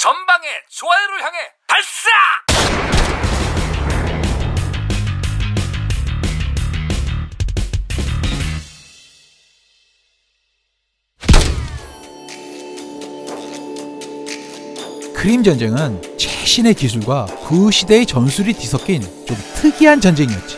전방에 좋아요를 향해 발사! 크림 전쟁은 최신의 기술과 그 시대의 전술이 뒤섞인 좀 특이한 전쟁이었지.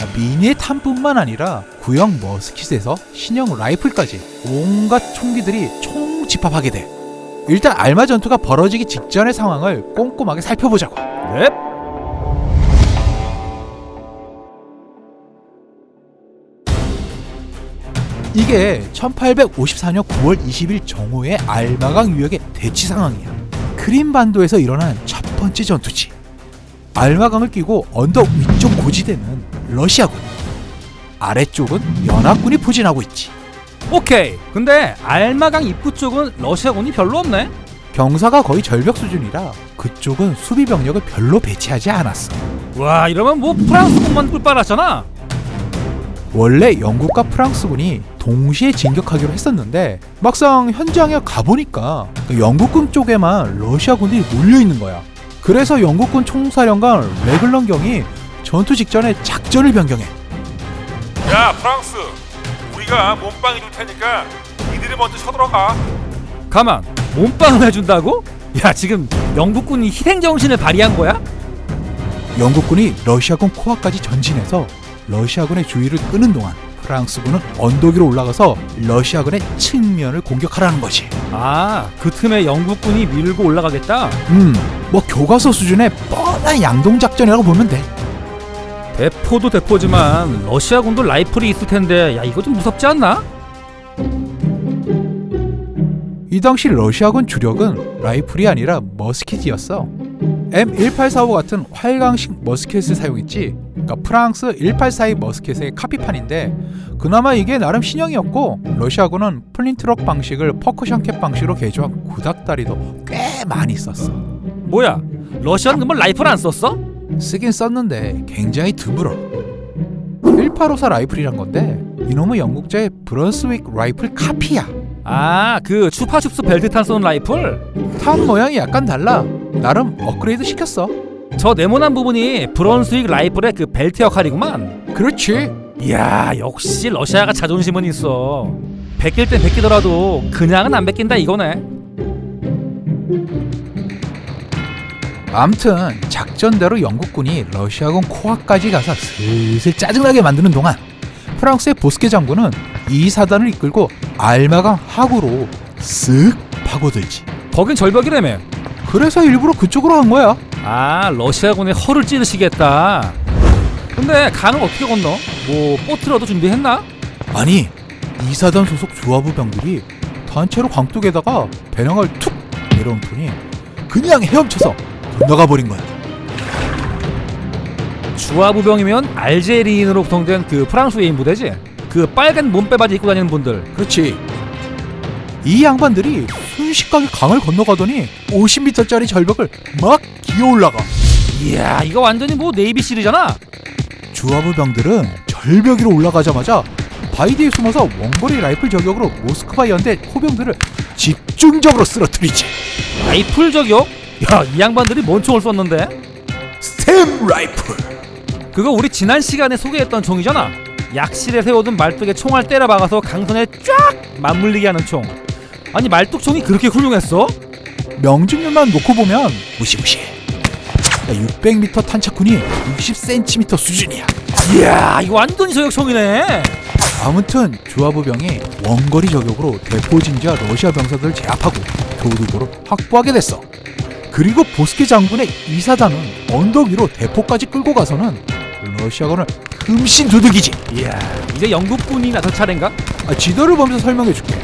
아, 미니의 탄뿐만 아니라 구형 머스킷에서 신형 라이플까지 온갖 총기들이 총집합하게 돼. 일단 알마 전투가 벌어지기 직전의 상황을 꼼꼼하게 살펴보자고. 넵. 이게 1854년 9월 20일 정오의 알마강 유역의 대치 상황이야. 크림반도에서 일어난 첫 번째 전투지. 알마강을 끼고 언덕 위쪽 고지대는 러시아군, 아래쪽은 연합군이 포진하고 있지. 오케이. 근데 알마강 입구 쪽은 러시아군이 별로 없네. 경사가 거의 절벽 수준이라 그쪽은 수비 병력을 별로 배치하지 않았어. 와 이러면 뭐 프랑스군만 꿀빨았잖아. 원래 영국과 프랑스군이 동시에 진격하기로 했었는데 막상 현장에 가보니까 그 영국군 쪽에만 러시아군들이 몰려 있는 거야. 그래서 영국군 총사령관 레글런 경이 전투 직전에 작전을 변경해. 야 프랑스 우리가 몸빵 해줄 테니까 니들이 먼저 쳐들어가 가만. 몸빵을 해준다고? 야 지금 영국군이 희생 정신을 발휘한 거야? 영국군이 러시아군 코앞까지 전진해서 러시아군의 주의를 끄는 동안 프랑스군은 언덕 위로 올라가서 러시아군의 측면을 공격하라는 거지. 아, 그 틈에 영국군이 밀고 올라가겠다. 음, 뭐 교과서 수준의 뻔한 양동 작전이라고 보면 돼. 대포도 대포지만 러시아군도 라이플이 있을 텐데, 야 이거 좀 무섭지 않나? 이 당시 러시아군 주력은 라이플이 아니라 머스킷이었어. M1845 같은 활강식 머스킷을 사용했지. 그러니까 프랑스 1842 머스킷의 카피판인데 그나마 이게 나름 신형이었고 러시아군은 플린트럭 방식을 퍼커션 캡 방식으로 개조한 구닥다리도 꽤 많이 썼어. 뭐야? 러시아는 그러면 라이플 안 썼어? 쓰긴 썼는데 굉장히 드물어. 1854 라이플이란 건데 이놈은 영국제 브런스윅 라이플 카피야. 아, 그 추파춥스 벨트탄 쏘는 라이플? 탄 모양이 약간 달라. 나름 업그레이드 시켰어. 저 네모난 부분이 브런스윅 라이플의 그 벨트 역할이구만. 그렇지. 이야, 역시 러시아가 자존심은 있어. 베낄 땐 베끼더라도 그냥은 안 베낀다 이거네. 암튼 작전대로 영국군이 러시아군 코앞까지 가서 슬슬 짜증나게 만드는 동안 프랑스의 보스케 장군은 이 사단을 이끌고 알마강 하구로 쓱 파고들지. 거긴 절벽이라며. 그래서 일부러 그쪽으로 한 거야. 아, 러시아군의 허를 찌르시겠다. 근데 강을 어떻게 건너? 뭐 보트라도 준비했나? 아니 이 사단 소속 조합부 병들이 단체로 광뚝에다가 배낭을 툭 내려온 터니 그냥 헤엄쳐서 건 너가 버린 거야. 주화부병이면 알제리인으로 구성된 그 프랑스 외인 부대지. 그 빨간 몸빼바지 입고 다니는 분들. 그렇지. 이 양반들이 순식간에 강을 건너가더니 50m짜리 절벽을 막 기어 올라가. 이야, 이거 완전히 뭐 네이비실이잖아. 주화부 병들은 절벽 위로 올라가자마자 바이디에 숨어서 원거리 라이플 저격으로 모스크바 연대 포병들을 집중적으로 쓰러뜨리지. 라이플 저격? 야, 이 양반들이 뭔 총을 쐈는데? 스템 라이플. 그거 우리 지난 시간에 소개했던 총이잖아. 약실에 세워둔 말뚝에 총알 때려 박아서 강선에 쫙 맞물리게 하는 총. 아니 말뚝총이 그렇게 훌륭했어? 명중률만 놓고 보면 무시무시해. 600m 탄착군이 60cm 수준이야. 이야 이거 완전히 저격총이네. 아무튼 주화부병이 원거리 저격으로 대포진지와 러시아 병사들을 제압하고 교두보를 확보하게 됐어. 그리고 보스케 장군의 이사단은 언덕 위로 대포까지 끌고 가서는 러시아군을 금신 두들기지. 이야 이제 영국군이 나설 차례인가? 아, 지도를 보면서 설명해 줄게.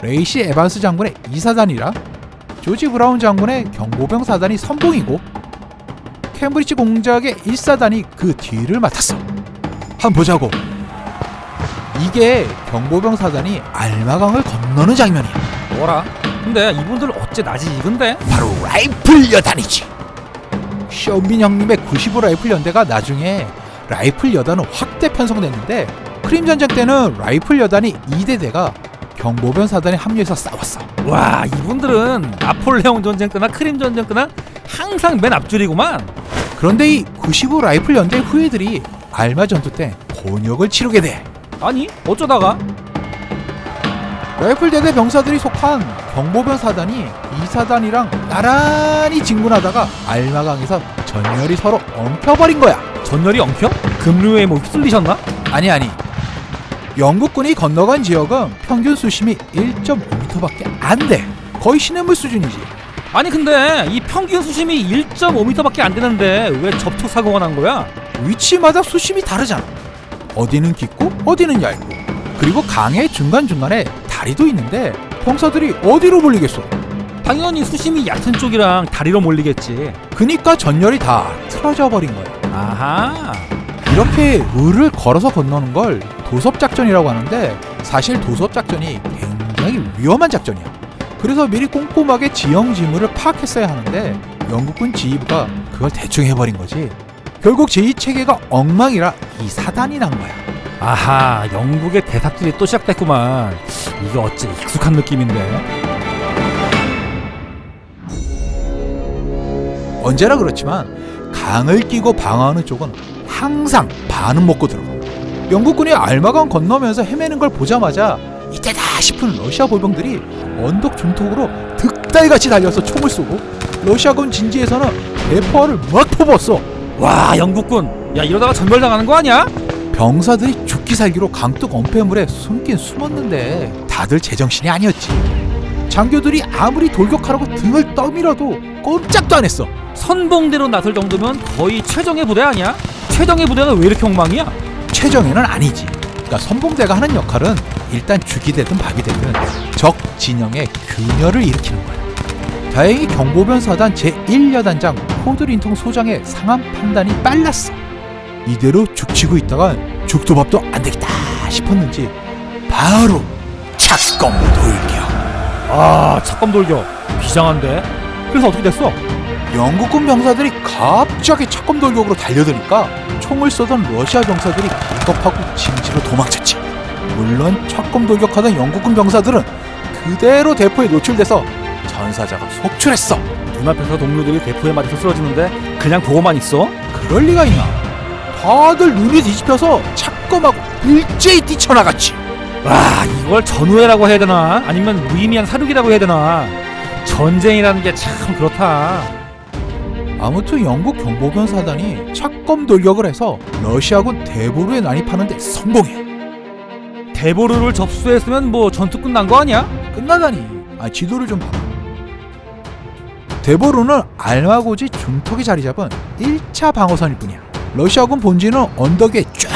레이시 에반스 장군의 이사단이라 조지 브라운 장군의 경보병 사단이 선봉이고 캠브리지 공작의 1사단이 그 뒤를 맡았어. 한번 보자고. 이게 경보병 사단이 알마강을 건너는 장면이야. 뭐라? 근데 이분들 어째 낮이 익은데? 바로 라이플 여단이지. 쇼민 형님의 95 라이플 연대가 나중에 라이플 여단은 확대 편성됐는데 크림 전쟁 때는 라이플 여단이 2대대가 경보변 사단에 합류해서 싸웠어. 와 이분들은 나폴레옹 전쟁 때나 크림 전쟁 때나 항상 맨 앞줄이구만. 그런데 이 95 라이플 연대 후예들이 알마 전투 때 곤욕을 치르게 돼. 아니 어쩌다가 라이플 대대 병사들이 속한 경보변 사단이 이 사단이랑 나란히 진군하다가 알마강에서 전열이 서로 엉켜버린 거야. 전열이 엉켜? 급류에 뭐 휩쓸리셨나? 아니 아니. 영국군이 건너간 지역은 평균 수심이 1.5m밖에 안 돼. 거의 시냇물 수준이지. 아니 근데 이 평균 수심이 1.5m밖에 안 되는데 왜 접촉 사고가 난 거야? 위치마다 수심이 다르잖아. 어디는 깊고 어디는 얇고. 그리고 강의 중간중간에 다리도 있는데 병사들이 어디로 몰리겠어? 당연히 수심이 얕은 쪽이랑 다리로 몰리겠지. 그니까 전열이 다 틀어져 버린 거야. 아하. 이렇게 을을 걸어서 건너는 걸 도섭 작전이라고 하는데 사실 도섭 작전이 굉장히 위험한 작전이야. 그래서 미리 꼼꼼하게 지형 지물을 파악했어야 하는데 영국군 지휘부가 그걸 대충 해버린 거지. 결국 제2 체계가 엉망이라 이 사단이 난 거야. 아하 영국의 대삽질이 또 시작됐구만. 이게 어째 익숙한 느낌인데. 언제나 그렇지만 강을 끼고 방어하는 쪽은 항상 반은 먹고 들어가. 영국군이 알마강 건너면서 헤매는 걸 보자마자 이때다 싶은 러시아 보병들이 언덕 중턱으로 득달같이 달려서 총을 쏘고 러시아군 진지에서는 대포알을 막 퍼부었어. 와 영국군. 야 이러다가 전멸당하는 거 아니야? 병사들이 죽기 살기로 강둑 엄폐물에 숨긴 숨었는데 다들 제정신이 아니었지. 장교들이 아무리 돌격하라고 등을 떠밀어도 꼼짝도 안 했어. 선봉대로 나설 정도면 거의 최정예 부대 아니야? 최정예 부대가 왜 이렇게 엉망이야? 최정예는 아니지. 그러니까 선봉대가 하는 역할은 일단 죽이 되든 밥이 되든 적 진영의 균열을 일으키는 거야. 다행히 경보변 사단 제1여단장 포드린통 소장의 상황 판단이 빨랐어. 이대로 죽치고 있다가 죽도 밥도 안 되겠다 싶었는지 바로 착검 돌격. 아 착검 돌격 비장한데. 그래서 어떻게 됐어? 영국군 병사들이 갑자기 착검 돌격으로 달려드니까 총을 쏘던 러시아 병사들이 기겁하고 진지로 도망쳤지. 물론 착검 돌격하던 영국군 병사들은 그대로 대포에 노출돼서 전사자가 속출했어. 눈앞에서 동료들이 대포에 맞아서 쓰러지는데 그냥 보고만 있어? 그럴 리가 있나? 다들 눈이 뒤집혀서 착검하고 일제히 뛰쳐나갔지. 와 이걸 전우회라고 해야 되나? 아니면 무의미한 사륙이라고 해야 되나? 전쟁이라는 게 참 그렇다. 아무튼 영국 경보병 사단이 착검 돌격을 해서 러시아군 대보루에 난입하는데 성공해. 대보루를 접수했으면 뭐 전투 끝난 거 아니야? 끝나다니. 아 지도를 좀 봐. 대보루는 알마고지 중턱에 자리 잡은 1차 방어선일 뿐이야. 러시아군 본진은 언덕에 쫙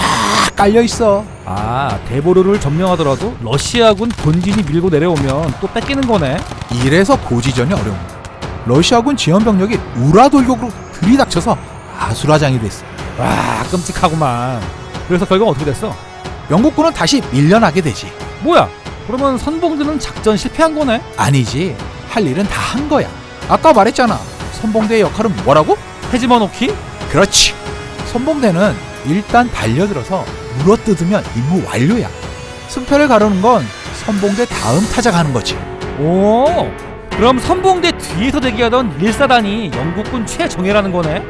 깔려 있어. 아 대보루를 점령하더라도 러시아군 본진이 밀고 내려오면 또 뺏기는 거네. 이래서 고지전이 어려운 거야. 러시아군 지원 병력이 우라 돌격으로 들이닥쳐서 아수라장이 됐어. 와 끔찍하구만. 그래서 결국 어떻게 됐어? 영국군은 다시 밀려나게 되지. 뭐야? 그러면 선봉들은 작전 실패한 거네? 아니지. 할 일은 다 한 거야. 아까 말했잖아. 선봉대의 역할은 뭐라고? 해지만 오키? 그렇지. 선봉대는 일단 달려들어서 물어뜯으면 임무 완료야. 승패를 가르는 건 선봉대 다음 타자가 하는 거지. 오 그럼 선봉대 뒤에서 대기하던 1사단이 영국군 최정예라는 거네?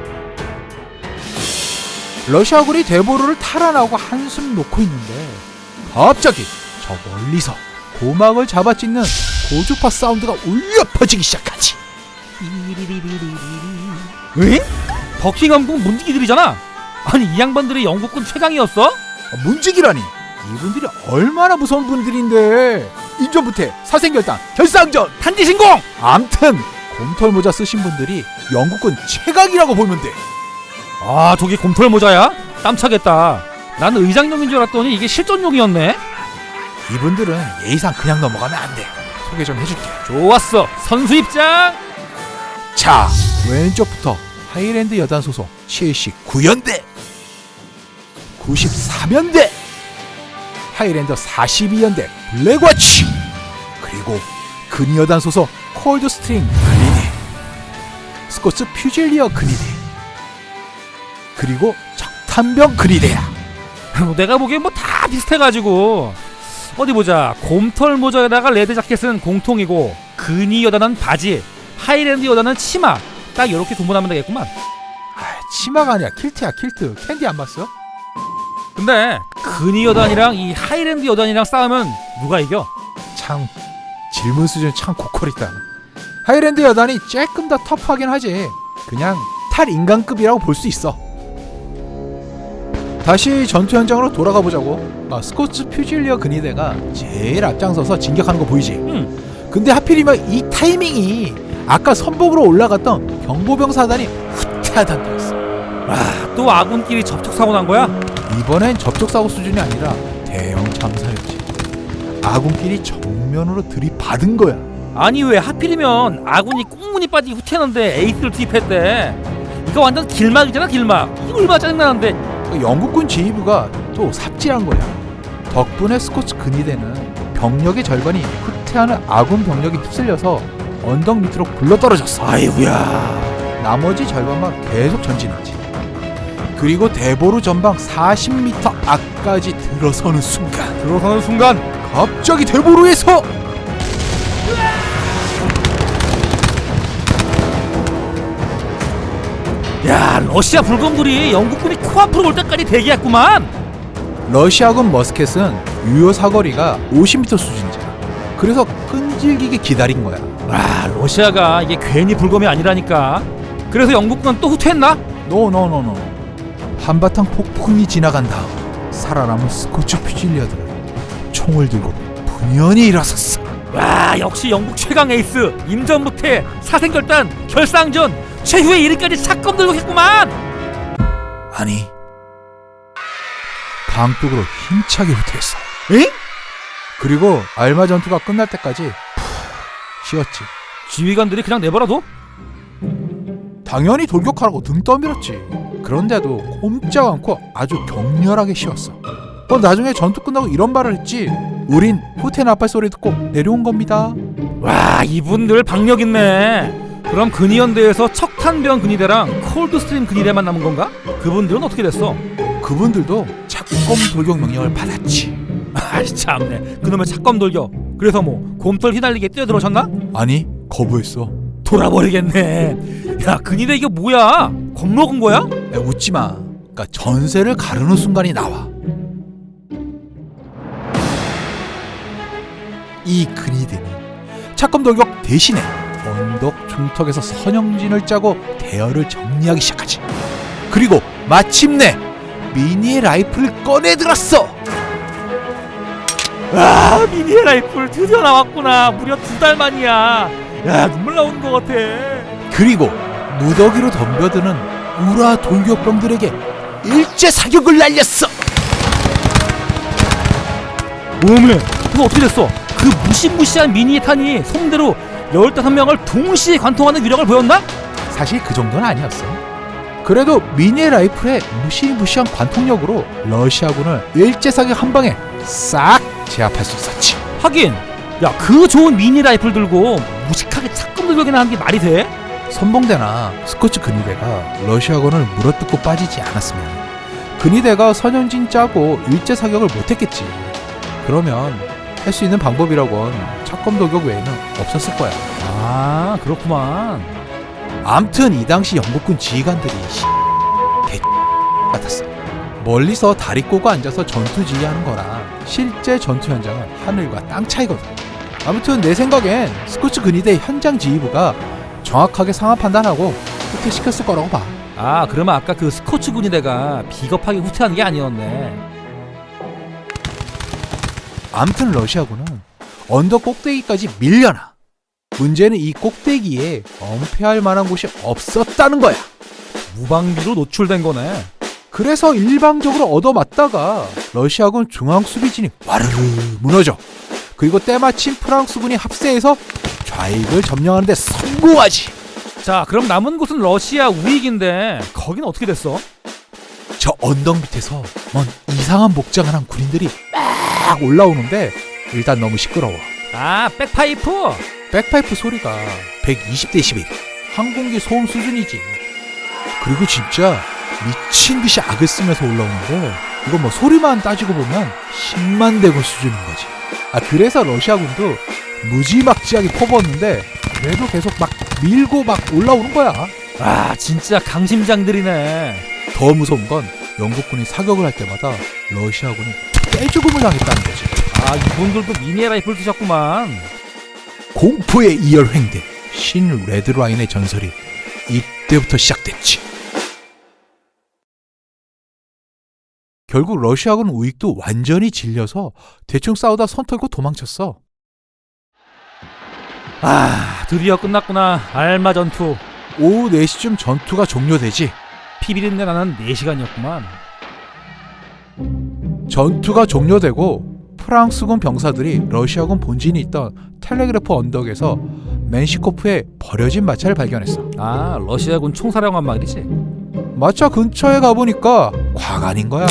러시아군이 대보루를 탈환하고 한숨 놓고 있는데 갑자기 저 멀리서 고막을 잡아찢는 고주파 사운드가 울려 퍼지기 시작하지. 에? 버킹엄군 문지기들이잖아. 아니 이 양반들이 영국군 최강이었어? 아, 문지기라니 이분들이 얼마나 무서운 분들인데 인전부태 사생결단 결상전 탄지신공! 암튼 곰털 모자 쓰신 분들이 영국군 최강이라고 보면 돼. 아 저기 곰털 모자야? 땀차겠다. 나는 의장용인 줄 알았더니 이게 실전용이었네. 이분들은 예의상 그냥 넘어가면 안 돼. 소개 좀 해줄게. 좋았어. 선수 입장. 자, 왼쪽부터 하이랜드 여단 소속 79연대, 94연대, 하이랜드 42연대 블랙워치, 그리고 근여단 소속 콜드스트링 그리데, 스코츠 퓨질리어 그리데, 그리고 적탄병 그리데야. 내가 보기엔 뭐 다 비슷해가지고. 어디 보자. 곰털 모자에다가 레드 자켓은 공통이고 근위 여단은 바지 하이랜드 여단은 치마. 딱 이렇게 구분하면 되겠구만. 아, 치마가 아니야. 킬트야 킬트. 캔디 안 봤어? 근데 근위 여단이랑 이 하이랜드 여단이랑 싸우면 누가 이겨? 참 질문 수준 참 고퀄이다. 하이랜드 여단이 조금 더 터프하긴 하지. 그냥 탈인간급이라고 볼 수 있어. 다시 전투 현장으로 돌아가 보자고. 아, 스코츠 퓨질리어 근위대가 제일 앞장서서 진격하는 거 보이지? 음, 근데 하필이면 이 타이밍이 아까 선봉으로 올라갔던 경보병 사단이 후퇴하단 때였어. 아, 또 아군끼리 접촉 사고 난 거야? 이번엔 접촉사고 수준이 아니라 대형 참사였지. 아군끼리 정면으로 들이받은 거야. 아니 왜 하필이면 아군이 꽁무니 빠지게 후퇴하는데 에이스를 투입했대. 이거 완전 길막이잖아 길막. 이거 얼마나 짜증나는데. 그 영국군 지휘부가 또 삽질한 거야. 덕분에 스코츠 근위대는 병력의 절반이 후퇴하는 아군 병력에 휩쓸려서 언덕 밑으로 굴러떨어졌어. 아이고야 나머지 절반만 계속 전진했지. 그리고 대보루 전방 40m 앞까지 들어서는 순간 들어서는 순간 갑자기 대보루에서 야 러시아 불검들이 영국군이 코앞으로 올 때까지 대기했구만 러시아군 머스켓은 유효 사거리가 50m 수준이잖아. 그래서 끈질기게 기다린 거야. 아 러시아가 이게 괜히 불검이 아니라니까. 그래서 영국군은 또 후퇴했나? 노노노노 한바탕 폭풍이 지나간 다음 살아남은 스코츠 퓨질리어들은 총을 들고 분연히 일어섰어. 와 역시 영국 최강 에이스 임전무태 사생결단 결상전 최후의 이르까지 사건 들고 했구만! 아니 강쪽으로 힘차게 후퇴했어. 엥? 그리고 알마 전투가 끝날 때까지 푹 쉬었지. 지휘관들이 그냥 내버려둬? 당연히 돌격하라고 등 떠밀었지. 그런데도 꼼짝 않고 아주 격렬하게 쉬었어. 어, 나중에 전투 끝나고 이런 말을 했지. 우린 후퇴 나팔 소리 듣고 내려온 겁니다. 와 이분들 박력 있네. 그럼 근위연대에서 척탄병 근위대랑 콜드스트림 근위대만 남은 건가? 그분들은 어떻게 됐어? 그분들도 착검 돌격 명령을 받았지. 아이 참네. 그놈의 착검 돌격 그래서 뭐 곰털 휘날리게 뛰어들어졌나? 아니 거부했어 돌아버리겠네 야 근위대 이게 뭐야? 겁먹은 거야? 야, 웃지 마. 그러니까 전세를 가르는 순간이 나와. 이 근이드는 착검 돌격 대신에 언덕 중턱에서 선영진을 짜고 대열을 정리하기 시작하지. 그리고 마침내 미니의 라이플을 꺼내 들었어. 아 미니의 라이플 드디어 나왔구나 무려 두 달 만이야 야 눈물 나오는 것 같아 그리고 무더기로 덤벼드는 우라 돌격병들에게 일제 사격을 날렸어. 오메 그거 어떻게 됐어? 그 무시무시한 미니의 탄이 송대로 15명을 동시에 관통하는 위력을 보였나? 사실 그 정도는 아니었어. 그래도 미니 라이플의 무시무시한 관통력으로 러시아군을 일제사격 한 방에 싹 제압할 수 있었지. 하긴 야 그 좋은 미니 라이플 들고 무식하게 착검 들격이나 하는 게 말이 돼? 선봉대나 스코츠 근위대가 러시아군을 물어뜯고 빠지지 않았으면 근위대가 선영진 짜고 일제 사격을 못했겠지. 그러면 할 수 있는 방법이라곤 착검 돌격 외에는 없었을 거야. 아 그렇구만 암튼 이 당시 영국군 지휘관들이 씨, 개 같았어. 멀리서 다리 꼬고 앉아서 전투 지휘하는 거랑 실제 전투 현장은 하늘과 땅 차이거든. 아무튼 내 생각엔 스코츠 근위대 현장 지휘부가 정확하게 상황 판단하고 후퇴 시켰을 거라고 봐. 아 그러면 아까 그 스코츠 군이대가 비겁하게 후퇴한 게 아니었네 암튼 러시아군은 언덕 꼭대기까지 밀려나. 문제는 이 꼭대기에 엄폐할 만한 곳이 없었다는 거야. 무방비로 노출된 거네 그래서 일방적으로 얻어맞다가 러시아군 중앙 수비진이 와르르 무너져. 그리고 때마침 프랑스군이 합세해서 좌익을 점령하는 데 성공하지. 자 그럼 남은 곳은 러시아 우익인데 거긴 어떻게 됐어? 저 언덕 밑에서 뭔 이상한 복장을 한 군인들이 막 올라오는데 일단 너무 시끄러워. 아 백파이프 백파이프 소리가 120데시벨 항공기 소음 수준이지. 그리고 진짜 미친 듯이 악을 쓰면서 올라오는데 이건 뭐 소리만 따지고 보면 10만 대군 수준인 거지. 아 그래서 러시아군도 무지막지하게 퍼부었는데 그래도 계속 막 밀고 막 올라오는 거야. 아 진짜 강심장들이네. 더 무서운 건 영국군이 사격을 할 때마다 러시아군이 떼죽음을 당했다는 거지. 아 이분들도 미니 라이플 쓰셨구만. 공포의 이열 횡대 신 레드라인의 전설이 이때부터 시작됐지. 결국 러시아군 우익도 완전히 질려서 대충 싸우다 손 털고 도망쳤어. 아 드디어 끝났구나. 알마 전투. 오후 4시쯤 전투가 종료되지. 피비린내 나는 4시간이었구만. 전투가 종료되고 프랑스군 병사들이 러시아군 본진이 있던 텔레그래프 언덕에서 맨시코프의 버려진 마차를 발견했어. 아 러시아군 총사령관 말이지. 마차 근처에 가보니까 과간인 거야.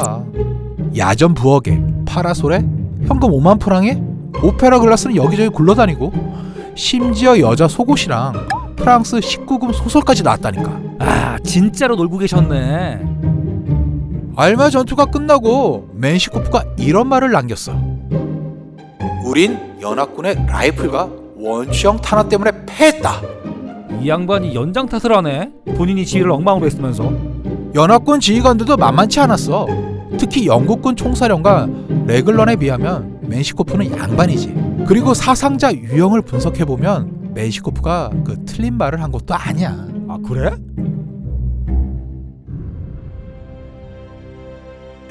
야전 부엌에 파라솔에 현금 5만 프랑에 오페라 글라스는 여기저기 굴러다니고 심지어 여자 속옷이랑 프랑스 19금 소설까지 나왔다니까. 아 진짜로 놀고 계셨네. 알마 전투가 끝나고 맨시코프가 이런 말을 남겼어. 우린 연합군의 라이플과 원시형 탄화 때문에 패했다. 이 양반이 연장 탓을 하네. 본인이 지휘를 엉망으로 했으면서. 연합군 지휘관들도 만만치 않았어. 특히 영국군 총사령관 레글런에 비하면 맨시코프는 양반이지. 그리고 사상자 유형을 분석해 보면 맨시코프가 그 틀린 말을 한 것도 아니야. 아 그래?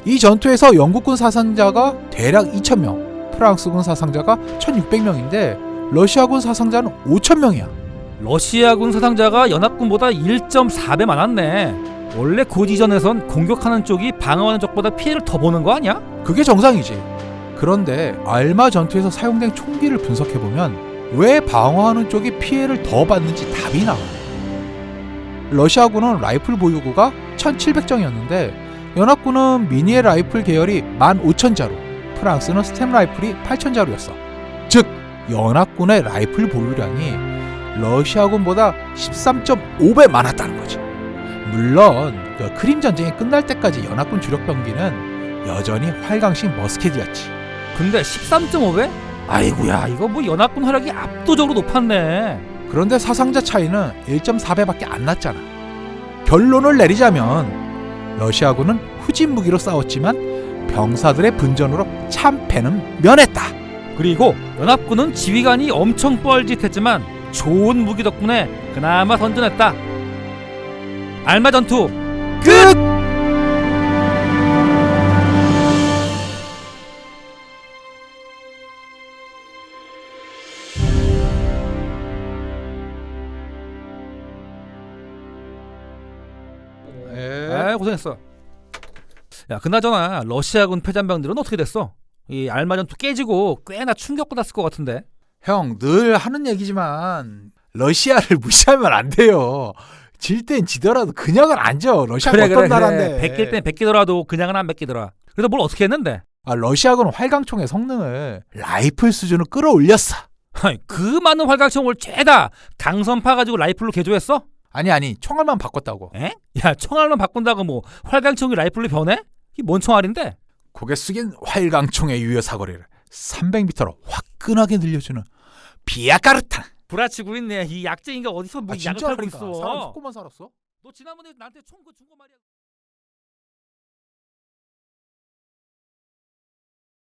이 전투에서 영국군 사상자가 대략 2,000명, 프랑스군 사상자가 1,600명인데 러시아군 사상자는 5,000명이야. 러시아군 사상자가 연합군보다 1.4배 많았네. 원래 고지전에선 공격하는 쪽이 방어하는 쪽보다 피해를 더 보는 거 아니야? 그게 정상이지. 그런데 알마 전투에서 사용된 총기를 분석해 보면 왜 방어하는 쪽이 피해를 더 받는지 답이 나와. 러시아군은 라이플 보유구가 1,700정이었는데 연합군은 미니의 라이플 계열이 15,000자루, 프랑스는 스템 라이플이 8,000자루였어. 즉 연합군의 라이플 보유량이 러시아군보다 13.5배 많았다는 거지. 물론 그 크림 전쟁이 끝날 때까지 연합군 주력 병기는 여전히 활강식 머스켓이었지. 근데 13.5배? 아이고야 이거 뭐 연합군 활약이 압도적으로 높았네. 그런데 사상자 차이는 1.4배밖에 안 났잖아. 결론을 내리자면 러시아군은 후진 무기로 싸웠지만 병사들의 분전으로 참패는 면했다. 그리고 연합군은 지휘관이 엄청 뻘짓했지만 좋은 무기 덕분에 그나마 선전했다. 알마 전투 끝! 아 고생했어. 야 그나저나 러시아군 패잔병들은 어떻게 됐어? 이 알마 전투 깨지고 꽤나 충격받았을 것 같은데. 형 늘 하는 얘기지만 러시아를 무시하면 안 돼요. 질 땐 지더라도 그냥은 안 져. 러시아가 어떤 나라인데. 베낄 땐 베끼더라도 그냥은 안 베끼더라. 그래서 뭘 어떻게 했는데? 아, 러시아군은 활강총의 성능을 라이플 수준으로 끌어올렸어. 아니, 그 많은 활강총을 죄다 강선 파 가지고 라이플로 개조했어? 아니 아니 총알만 바꿨다고. 에? 야 총알만 바꾼다고 뭐 활강총이 라이플로 변해? 이 뭔 총알인데? 고개 숙인 활강총의 유효 사거리를 300m로 화끈하게 늘려주는 비아카르타. 부라치고 있네. 이 약쟁이가 어디서 뭐 아 약을 진짜 팔고 그러니까 있어? 사람 속고만 살았어? 너 지난번에 나한테 총 그 준 거 말이야.